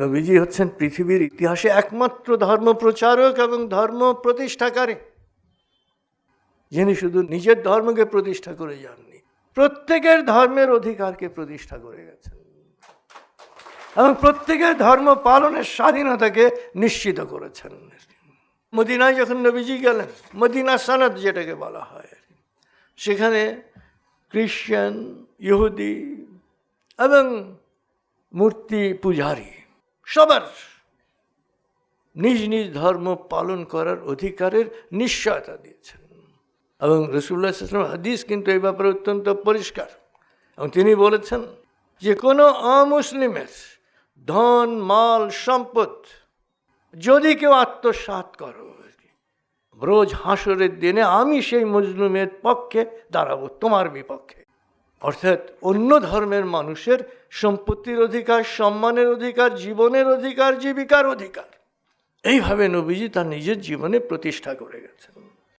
নবীজি হচ্ছেন পৃথিবীর ইতিহাসে একমাত্র ধর্ম প্রচারক এবং ধর্ম প্রতিষ্ঠাকারী। যিনি শুধু নিজের ধর্মকে প্রতিষ্ঠা করে যাননি, প্রত্যেকের ধর্মের অধিকারকে প্রতিষ্ঠা করে গেছেন এবং প্রত্যেকের ধর্ম পালনের স্বাধীনতাকে নিশ্চিত করেছেন। মদিনায় যখন নবীজি গেলেন, মদিনা সনদ যেটাকে বলা হয়, সেখানে খ্রিশ্চান, ইহুদি এবং মূর্তি পূজারী সবার। নিজ নিজ ধর্ম পালন করার অধিকারের নিশ্চয়তা দিয়েছেন। এবং রসুল্লাহ ইসলাম হাদিস কিন্তু এই ব্যাপারে অত্যন্ত পরিষ্কার। এবং তিনি বলেছেন, যে কোনো অমুসলিমের ধন, মাল, সম্পদ যদি কেউ আত্মসাৎ করো, রোজ হাসরের দিনে আমি সেই মজলুমের পক্ষে দাঁড়াবো, তোমার বিপক্ষে। অর্থাৎ অন্য ধর্মের মানুষের সম্পত্তির অধিকার, সম্মানের অধিকার, জীবনের অধিকার, জীবিকার অধিকার। এইভাবে নবীজি তার নিজের জীবনে প্রতিষ্ঠা করে গেছেন।